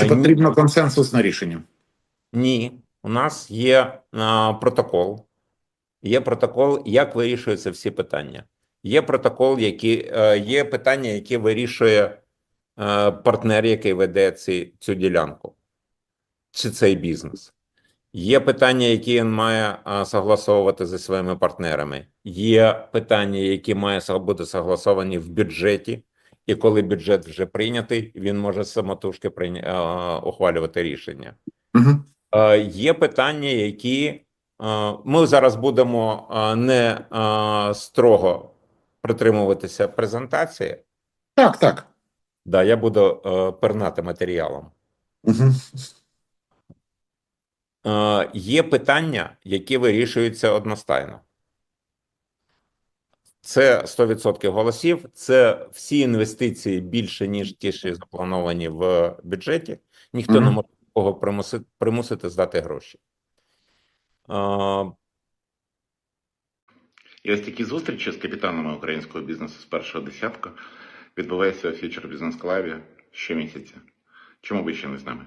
Чи потрібно консенсусне рішення? Ні, у нас є протокол. Є протокол, як вирішуються всі питання. Є протокол, які е, є питання, які вирішує е, партнер, який веде ці, цю ділянку, чи цей бізнес. Є питання, які він має согласовувати зі своїми партнерами. Є питання, які має бути согласовані в бюджеті. І коли бюджет вже прийнятий, він може самотужки прийня... ухвалювати рішення. Угу. Є питання, які ми зараз будемо не строго притримуватися презентації. Так, так. Да, я буду пернати матеріалом. Угу. Є питання, які вирішуються одностайно. Це 100% голосів, це всі інвестиції більше, ніж ті, що заплановані в бюджеті. Ніхто не може кого примусити, примусити здати гроші. Е, І ось такі зустрічі з капітанами українського бізнесу з першого десятка відбуваються у Future Business Club щомісяця. Чому ви ще не з нами?